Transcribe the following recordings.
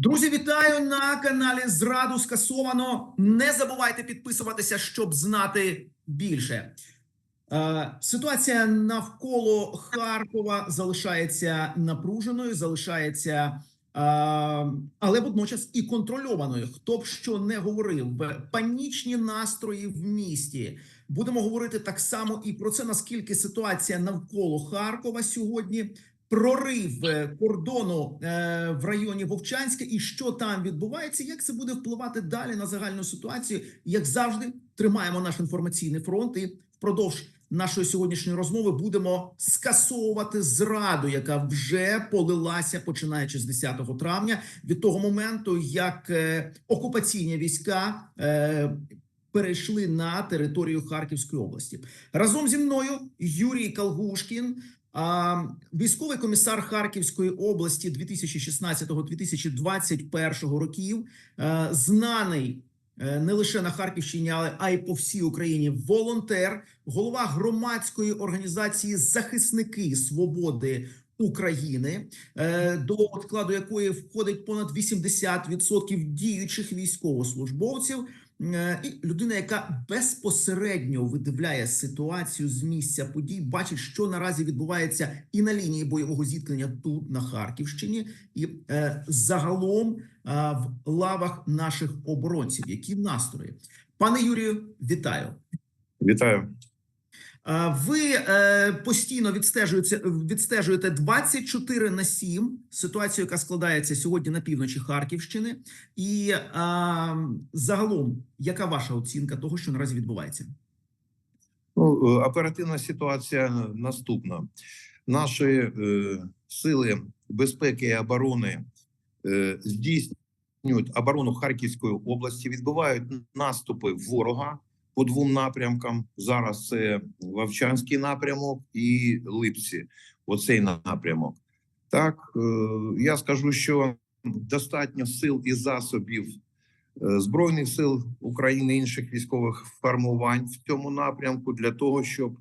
Друзі, вітаю на каналі Зраду скасовано. Не забувайте підписуватися, щоб знати більше. Е, Ситуація навколо Харкова залишається напруженою, залишається, е, але водночас і контрольованою. Хто б що не говорив, панічні настрої в місті. Будемо говорити так само і про це, наскільки ситуація навколо Харкова сьогодні прорив е, кордону е, в районі Вовчанська і що там відбувається, як це буде впливати далі на загальну ситуацію. Як завжди, тримаємо наш інформаційний фронт і впродовж нашої сьогоднішньої розмови будемо скасовувати зраду, яка вже полилася починаючи з 10 травня, від того моменту, як е, окупаційні війська. Перейшли на територію Харківської області разом зі мною Юрій Калгушкін, військовий комісар Харківської області 2016-2021 років, е, знаний е, не лише на Харківщині, але а й по всій Україні. Волонтер, голова громадської організації Захисники Свободи. України е, до складу якої входить понад 80% діючих військовослужбовців, і людина, яка безпосередньо видивляє ситуацію з місця подій, бачить, що наразі відбувається і на лінії бойового зіткнення тут на Харківщині, і е, загалом е, в лавах наших оборонців. Які настрої, пане Юрію, вітаю. Вітаю. Ви е, постійно відстежуєте відстежуєте 24 на 7 ситуацію, яка складається сьогодні на півночі Харківщини, і е, загалом, яка ваша оцінка того, що наразі відбувається? Ну, е, оперативна ситуація наступна: наші е, сили безпеки і оборони е, здійснюють оборону Харківської області, відбувають наступи ворога по двом напрямкам. Зараз це Вовчанський напрямок і Липці. Оцей напрямок. Так е, я скажу, що достатньо сил і засобів е, збройних сил України інших військових формувань в цьому напрямку для того, щоб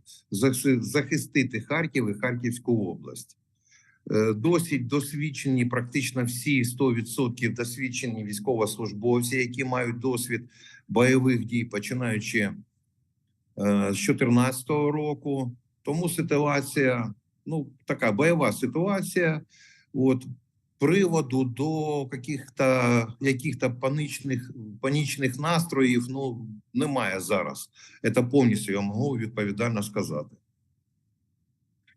захистити Харків і Харківську область. Е, Досить досвідчені, практично всі 100% досвідчені військовослужбовці, які мають досвід бойових дій, починаючи е, з 2014 року. Тому ситуація, ну така бойова ситуація. От приводу до каких-то яких-то панічних панічних настроїв ну немає зараз. Це повністю я можу відповідально сказати.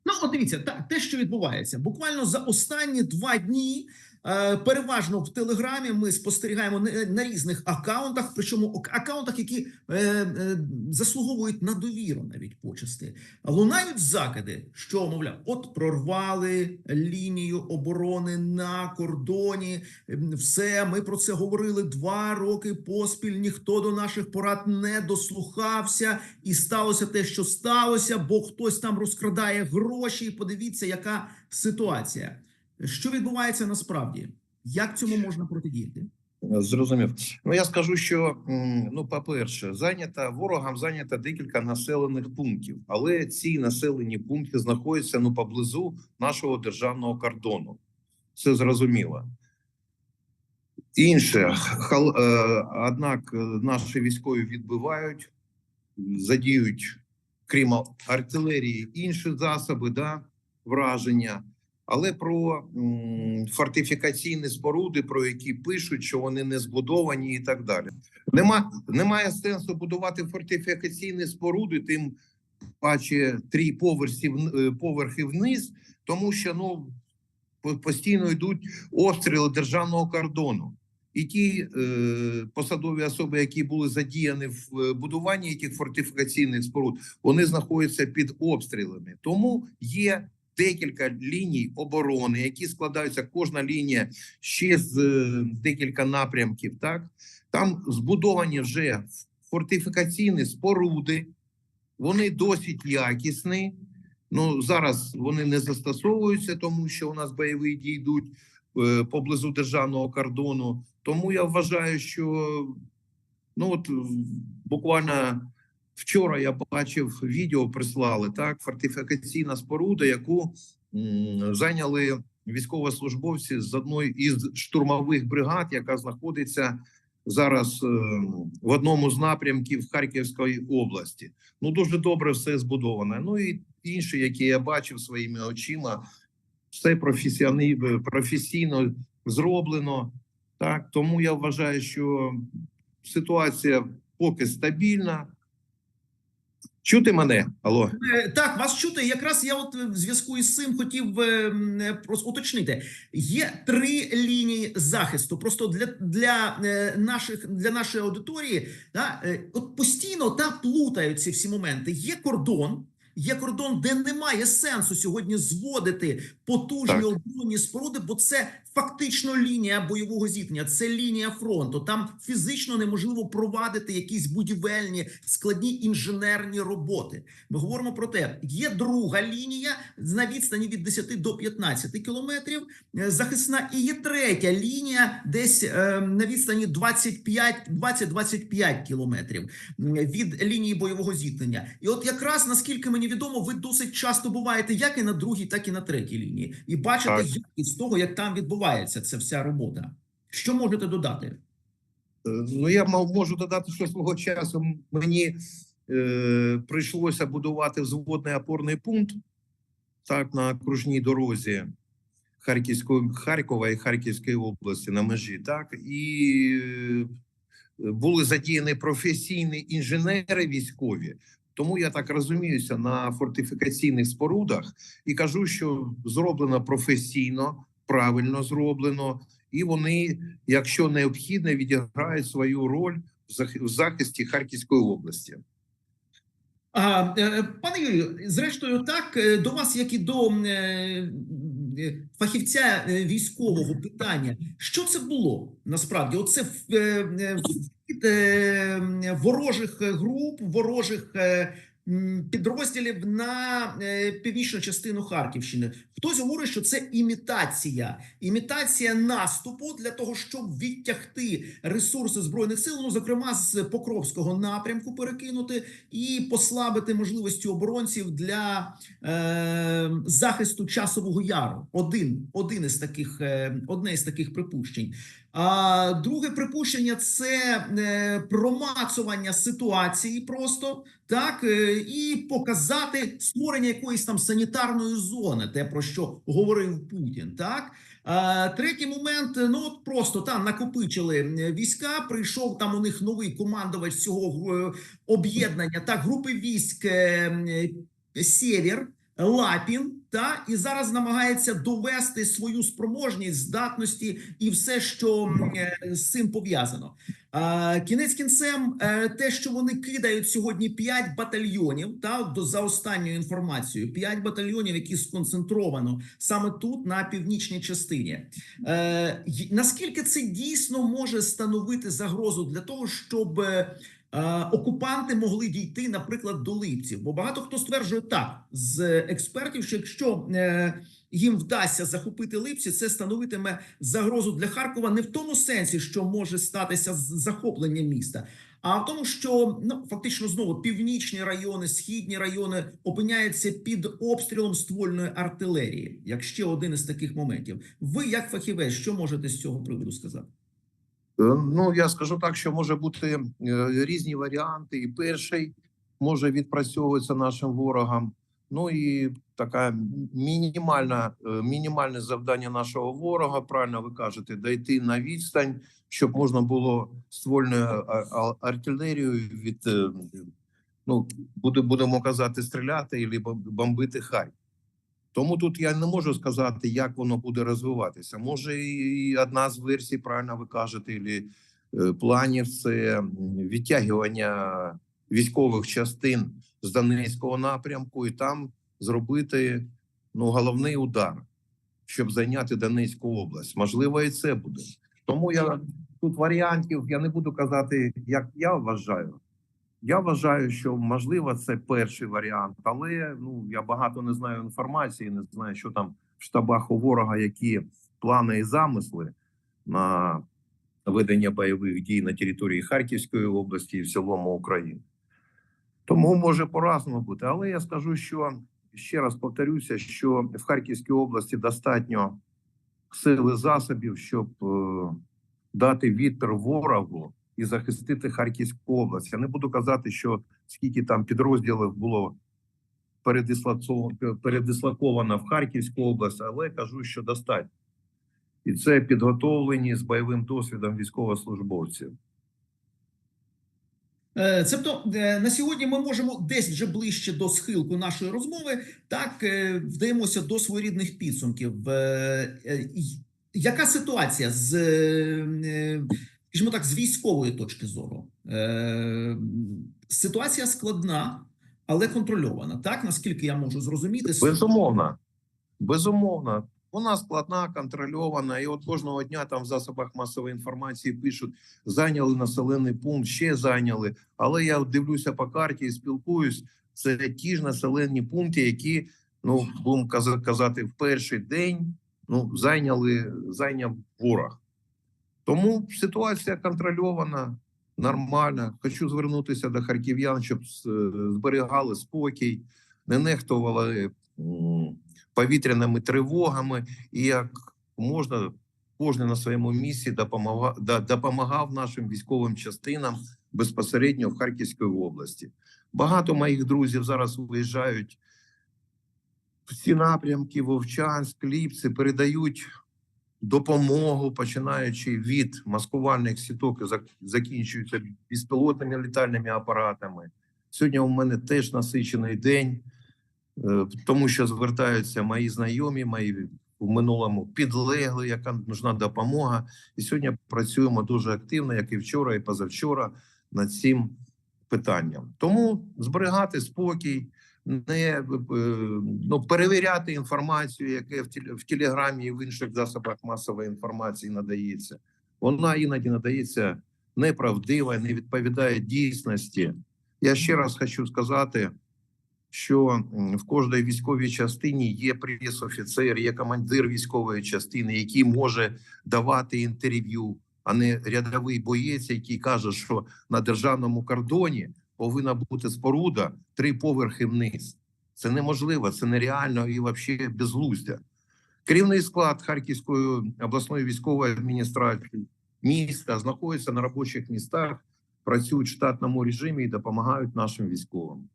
Ну, от дивіться, та те, що відбувається, буквально за останні два дні. Е, Переважно в Телеграмі ми спостерігаємо на- різних акаунтах, причому акаунтах, які е, е, заслуговують на довіру навіть почасти. Лунають закиди, що мовляв, от прорвали лінію оборони на кордоні. ем, Все, ми про це говорили два роки поспіль. Ніхто до наших порад не дослухався, і сталося те, що сталося, бо хтось там розкрадає гроші. І подивіться, яка ситуація. Що відбувається насправді? Як цьому можна протидіяти? Зрозумів. Ну я скажу, що ну, по-перше, зайнята ворогам зайнято декілька населених пунктів, але ці населені пункти знаходяться ну поблизу нашого державного кордону. Це зрозуміло. Інше, хал, е, однак, е, наші військові відбивають, задіють, крім артилерії, інші засоби да, враження. Але про фортифікаційні споруди, про які пишуть, що вони не збудовані, і так далі. Нема немає сенсу будувати фортифікаційні споруди, тим паче три поверсі е, поверхи вниз, тому що ну постійно йдуть обстріли державного кордону. І ті е, посадові особи, які були задіяні в е, будуванні цих фортифікаційних споруд, вони знаходяться під обстрілами. Тому є декілька ліній оборони, які складаються кожна лінія ще з е, декілька напрямків. Так там збудовані вже фортифікаційні споруди, вони досить якісні. Ну зараз вони не застосовуються, тому що у нас бойові дії йдуть е, поблизу державного кордону. Тому я вважаю, що ну от буквально Вчора я бачив відео, прислали так. Фортифікаційна споруда, яку зайняли військовослужбовці з одної із штурмових бригад, яка знаходиться зараз е, в одному з напрямків Харківської області. Ну дуже добре все збудоване. Ну і інші, які я бачив своїми очима, все професіони, професійно зроблено. Так, тому я вважаю, що ситуація поки стабільна. Чути мене? Алло. Е, Так, вас чути. Якраз я от е, в зв'язку із цим хотів е, уточнити. Є три лінії захисту. Просто для, для наших для нашої аудиторії, да, от постійно та плутаються всі моменти. Є кордон. Є кордон, де немає сенсу сьогодні зводити потужні Так. оборонні споруди, бо це фактично лінія бойового зіткнення, це лінія фронту. Там фізично неможливо провадити якісь будівельні складні інженерні роботи. Ми говоримо про те, є друга лінія на відстані від 10 до 15 кілометрів е, захисна, і є третя лінія десь е, на відстані 25 20-25 кілометрів від лінії бойового зіткнення. І от якраз наскільки мені відомо, ви досить часто буваєте як і на другій, так і на третій лінії, і бачите Так. якість того, як там відбувається ця вся робота. Що можете додати? Е, Ну, я мав- можу додати, що свого часу мені е, прийшлося будувати взводний опорний пункт так на окружній дорозі Харківської Харкова і Харківської області на межі. Так і е, були задіяні професійні інженери військові. Тому я так розуміюся на фортифікаційних спорудах і кажу, що зроблено професійно, правильно зроблено, і вони, якщо необхідно, відіграють свою роль в зах- в захисті Харківської області. А, е, пане Юрію, зрештою, так е, до вас, як і до е, е, фахівця е, військового питання, що це було насправді? Оце е, е, вхід, е, ворожих груп, ворожих е, підрозділів на е, північну частину Харківщини. Хтось говорить, що це імітація, імітація наступу для того, щоб відтягти ресурси збройних сил, ну зокрема з Покровського напрямку перекинути і послабити можливості оборонців для е, захисту часового яру. Один, один із таких, е, одне із таких припущень. А друге припущення це е, промацування ситуації просто так е, і показати створення якоїсь там санітарної зони, те про що говорив Путін. Так третій момент. Ну от просто там накопичили війська. Прийшов там у них новий командувач цього е, об'єднання та групи військ Сєвєр. Лапін та і зараз намагається довести свою спроможність, здатності і все, що е, з цим пов'язано. Кінець кінцем, е, те, що вони кидають сьогодні 5 батальйонів, та за останньою інформацією, 5 батальйонів, які сконцентровано саме тут, на північній частині. Е, наскільки це дійсно може становити загрозу для того, щоб окупанти могли дійти, наприклад, до липців? Бо багато хто стверджує так з експертів, що якщо е, їм вдасться захопити липці, це становитиме загрозу для Харкова не в тому сенсі, що може статися захоплення міста. А в тому, що ну фактично знову північні райони, східні райони опиняються під обстрілом ствольної артилерії, як ще один із таких моментів. Ви, як фахівець, що можете з цього приводу сказати? Е, Ну я скажу так, що може бути е, різні варіанти. І перший може відпрацьовуватися нашим ворогам. Ну і така мінімальна, е, мінімальне завдання нашого ворога. Правильно ви кажете, дойти на відстань, щоб можна було ствольною артилерією від ну буде будемо казати, стріляти і бомбити Харків. Тому тут я не можу сказати, як воно буде розвиватися. Може, і одна з версій, правильно ви кажете, і планів це відтягування військових частин з Донецького напрямку і там зробити ну, головний удар, щоб зайняти Донецьку область. Можливо, і це буде. Тому я тут варіантів я не буду казати, як я вважаю. Я вважаю, що можливо це перший варіант, але ну я багато не знаю інформації, не знаю, що там в штабах у ворога, які плани і замисли на ведення бойових дій на території Харківської області і в цілому України. Тому може по-разному бути. Але я скажу, що ще раз повторюся, що в Харківській області достатньо сили засобів, щоб е, дати вітер ворогу і захистити Харківську область. Я не буду казати, що скільки там підрозділів було передислоковано в Харківську область, але кажу, що достатньо. І це підготовлені з бойовим досвідом військовослужбовців. Е, Цебто е, на сьогодні ми можемо десь вже ближче до схилку нашої розмови, так е, вдаємося до своєрідних підсумків. Яка ситуація з, скажімо так, з військової точки зору? Е, Ситуація складна, але контрольована. Так наскільки я можу зрозуміти, Безумовно, безумовно. Вона складна, контрольована, і от кожного дня там в засобах масової інформації пишуть: зайняли населений пункт, ще зайняли. Але я дивлюся по карті і спілкуюсь. Це ті ж населені пункти, які ну будемо казати, в перший день ну зайняли зайняв ворог. Тому ситуація контрольована, нормальна. Хочу звернутися до харків'ян, щоб е, зберігали спокій, не нехтували повітряними тривогами, і як можна кожен на своєму місці допомагав, допомагав нашим військовим частинам безпосередньо в Харківській області. Багато моїх друзів зараз виїжджають в ці напрямки, Вовчанськ, Ліпці, передають допомогу, починаючи від маскувальних сіток і зак- закінчуються безпілотними літальними апаратами. Сьогодні у мене теж насичений день, е, тому що звертаються мої знайомі, мої в минулому підлегли, яка нужна допомога. І сьогодні працюємо дуже активно, як і вчора, і позавчора, над цим питанням. Тому зберігати спокій, не е, ну, перевіряти інформацію, яка в, теле- в телеграмі і в інших засобах масової інформації надається. Вона іноді надається неправдива, не відповідає дійсності. Я ще раз хочу сказати, що в кожній військовій частині є прес-офіцер, є командир військової частини, який може давати інтерв'ю, а не рядовий боєць, який каже, що на державному кордоні повинна бути споруда три поверхи вниз. Це неможливо, це нереально і взагалі безглуздя. Керівний склад Харківської обласної військової адміністрації міста знаходиться на робочих містах, працюють в штатному режимі і допомагають нашим військовим.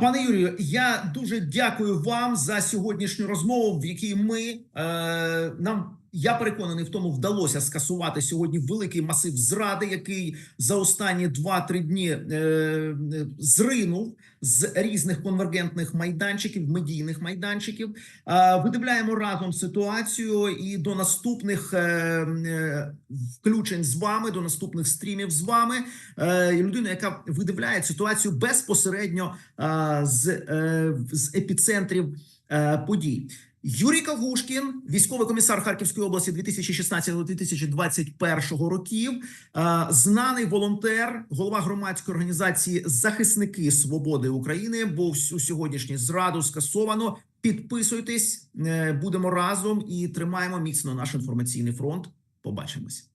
Пане Юрію, я дуже дякую вам за сьогоднішню розмову, в якій ми е, нам. Я переконаний в тому, вдалося скасувати сьогодні великий масив зради, який за останні 2-3 дні е, е, зринув з різних конвергентних майданчиків, медійних майданчиків. Е, видивляємо разом ситуацію і до наступних е, е, включень з вами, до наступних стрімів з вами. Е, людина, яка видивляє ситуацію безпосередньо е, з, е, з епіцентрів е, подій. Юрій Кагушкін, військовий комісар Харківської області 2016-2021 років, е, знаний волонтер, голова громадської організації Захисники Свободи України. Бо всю сьогоднішню зраду скасовано. Підписуйтесь, е, будемо разом і тримаємо міцно наш інформаційний фронт. Побачимось.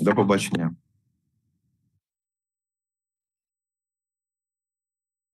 До побачення.